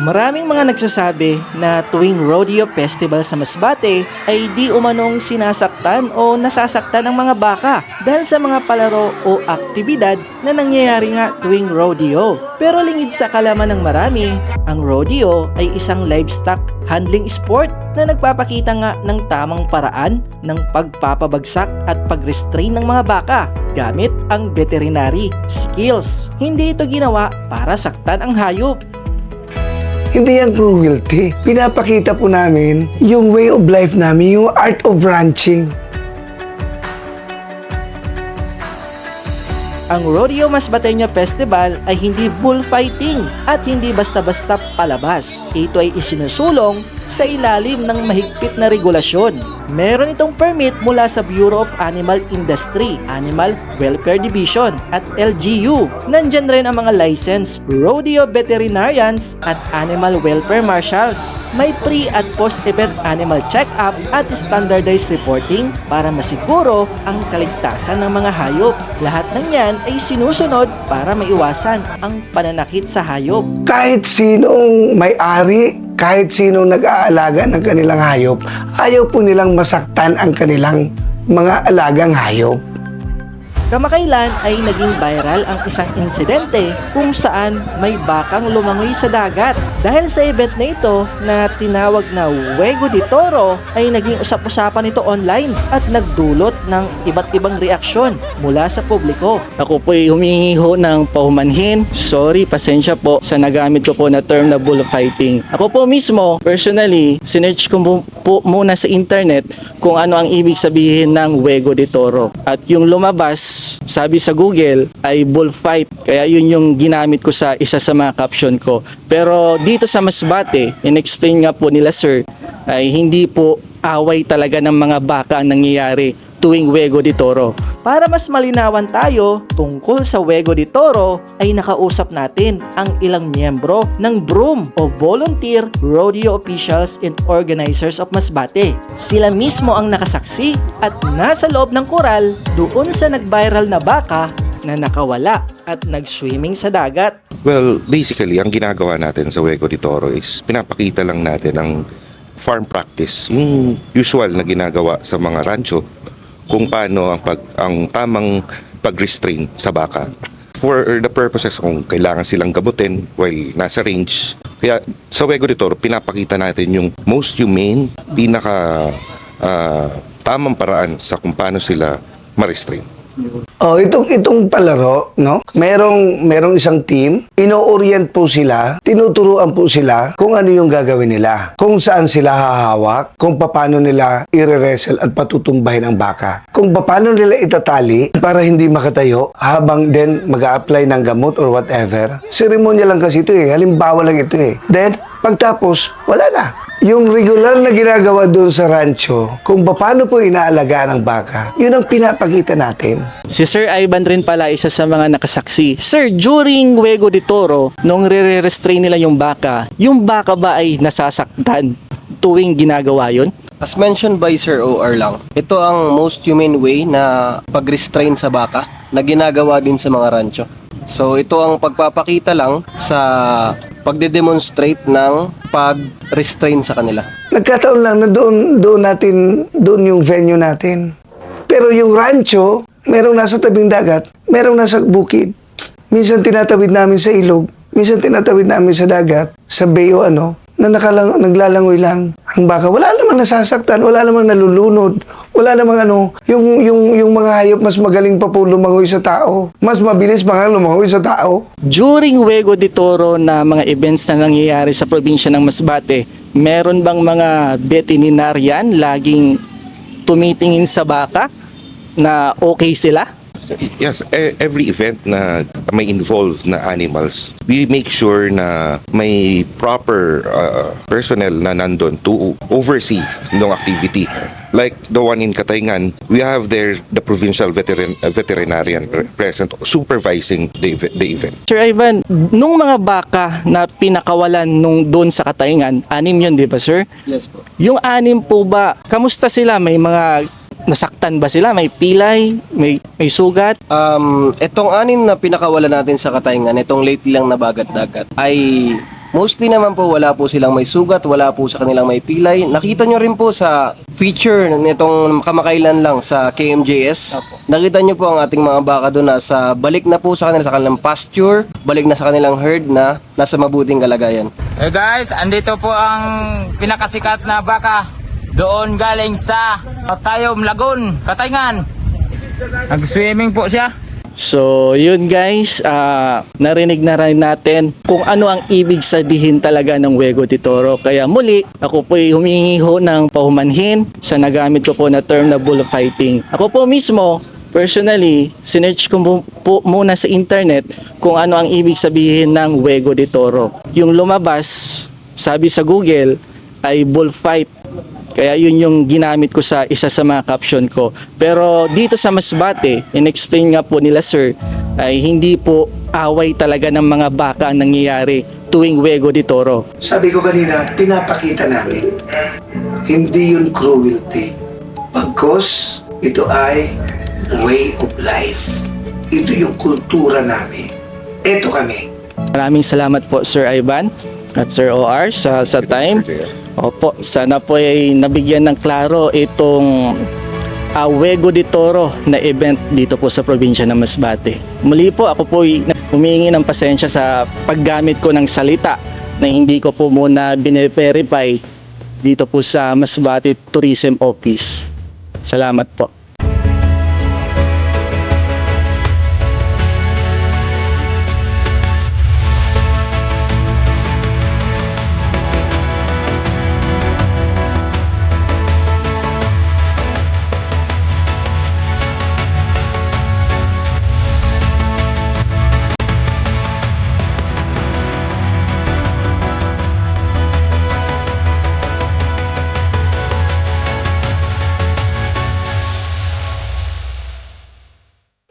Maraming mga nagsasabi na tuwing rodeo festival sa Masbate ay di umanong sinasaktan o nasasaktan ng mga baka dahil sa mga palaro o aktibidad na nangyayari nga tuwing rodeo. Pero lingid sa kalaman ng marami, ang rodeo ay isang livestock handling sport na nagpapakita nga ng tamang paraan ng pagpapabagsak at pag-restrain ng mga baka gamit ang veterinary skills. Hindi ito ginawa para saktan ang hayop Hindi yan cruelty. Pinapakita po namin yung way of life namin, yung art of ranching. Ang Rodeo Masbateño Festival ay hindi bullfighting at hindi basta-basta palabas. Ito ay isinusulong sa ilalim ng mahigpit na regulasyon. Meron itong permit mula sa Bureau of Animal Industry, Animal Welfare Division at LGU. Nandyan rin ang mga licensed rodeo veterinarians at animal welfare marshals. May pre at post-event animal check-up at standardized reporting para masiguro ang kaligtasan ng mga hayop. Lahat ng yan ay sinusunod para maiwasan ang pananakit sa hayop. Kahit sinong may-ari, kahit sinong nag-aalaga ng kanilang hayop, ayaw po nilang masaktan ang kanilang mga alagang hayop. Kamakailan ay naging viral ang isang insidente kung saan may bakang lumangoy sa dagat. Dahil sa event na ito na tinawag na Wego de Toro ay naging usap-usapan ito online at nagdulot ng iba't ibang reaksyon mula sa publiko. Ako po ay humingi ho ng paumanhin. Sorry, pasensya po sa nagamit ko po na term na bullfighting. Ako po mismo, personally, sinerch ko po muna sa internet kung ano ang ibig sabihin ng Wego de Toro. At yung lumabas, sabi sa Google, ay bullfight. Kaya yun yung ginamit ko sa isa sa mga caption ko. Pero dito sa Masbate, in-explain nga po nila sir, ay hindi po away talaga ng mga baka ang nangyayari tuwing Wego de Toro. Para mas malinawan tayo tungkol sa Wego de Toro ay nakausap natin ang ilang miyembro ng BROOM o Volunteer Rodeo Officials and Organizers of Masbate. Sila mismo ang nakasaksi at nasa loob ng koral doon sa nag-viral na baka na nakawala at nag-swimming sa dagat. Well, basically, ang ginagawa natin sa Wego de Toro is pinapakita lang natin ang farm practice, yung usual na ginagawa sa mga rancho kung paano ang, pag, ang tamang pag-restrain sa baka for the purposes kung kailangan silang gamutin while nasa range. Kaya sa Wego de Toro, pinapakita natin yung most humane, pinaka ah, tamang paraan sa kung paano sila ma-restrain. Oh, itong itong palaro, no? Merong merong isang team, ino-orient po sila, tinuturuan po sila kung ano yung gagawin nila, kung saan sila hahawak, kung paano nila ire-wrestle at patutumbahin ang baka. Kung paano nila itatali para hindi makatayo habang then mag-a-apply ng gamot or whatever. Seremonya lang kasi ito eh, halimbawa lang ito eh. Then pagtapos, wala na. Yung regular na ginagawa doon sa rancho, kung paano po inaalagaan ang baka, yun ang pinapakita natin. Si Sir Ivan rin pala isa sa mga nakasaksi. Sir, during Wego de Toro, nung re-restrain nila yung baka, yung baka ba ay nasasaktan tuwing ginagawa yon? As mentioned by Sir OR lang, ito ang most humane way na pag-restrain sa baka na ginagawa din sa mga rancho. So ito ang pagpapakita lang sa pagde-demonstrate ng pag-restrain sa kanila. Nagkataon lang na doon, doon natin, doon yung venue natin. Pero yung rancho, merong nasa tabing dagat, merong nasa bukid. Minsan tinatawid namin sa ilog, minsan tinatawid namin sa dagat, sa bay o ano, na nakalang, naglalangoy lang. Ang baka, wala namang nasasaktan, wala namang nalulunod, wala namang ano, yung, yung, yung mga hayop mas magaling pa po lumangoy sa tao. Mas mabilis pa nga lumangoy sa tao. During Wego de Toro na mga events na nangyayari sa probinsya ng Masbate, meron bang mga veterinarian laging tumitingin sa baka na okay sila? Yes, e- every event na may involved na animals, we make sure na may proper uh, personnel na nandun to oversee ng activity. Like the one in Katayngan, we have there the provincial veterin- uh, veterinarian pre- present supervising the, ev- the event. Sir Ivan, nung mga baka na pinakawalan nung doon sa Katayngan, anim yun, di ba sir? Yes po. Yung anim po ba, kamusta sila? May mga nasaktan ba sila? May pilay? May, may sugat? Um, itong anin na pinakawala natin sa Katayngan, itong lately lang na bagat-dagat, ay Mostly naman po wala po silang may sugat, wala po sa kanilang may pilay. Nakita nyo rin po sa feature nitong kamakailan lang sa KMJS. Nakita nyo po ang ating mga baka doon na sa balik na po sa kanila sa kanilang pasture, balik na sa kanilang herd na nasa mabuting kalagayan. Hey guys, andito po ang pinakasikat na baka doon galing sa Tayom Lagoon, Katayngan. Nag-swimming po siya. So, yun guys, ah, narinig na rin natin kung ano ang ibig sabihin talaga ng Wego de Toro. Kaya muli, ako po ay humingi ho ng pahumanhin sa nagamit ko po na term na bullfighting. Ako po mismo, personally, sinearch ko po muna sa internet kung ano ang ibig sabihin ng Wego de Toro. Yung lumabas, sabi sa Google, ay bullfight. Kaya yun yung ginamit ko sa isa sa mga caption ko. Pero dito sa Masbate, in-explain nga po nila sir, ay hindi po away talaga ng mga baka ang nangyayari tuwing Wego de Toro. Sabi ko kanina, pinapakita namin. Hindi yun cruelty. Pagkos, ito ay way of life. Ito yung kultura namin. Ito kami. Maraming salamat po Sir Ivan at Sir OR sa, sa time. Opo, sana po ay nabigyan ng klaro itong uh, Wego de Toro na event dito po sa probinsya ng Masbate. Muli po ako po ay humingi ng pasensya sa paggamit ko ng salita na hindi ko po muna bine-verify dito po sa Masbate Tourism Office. Salamat po.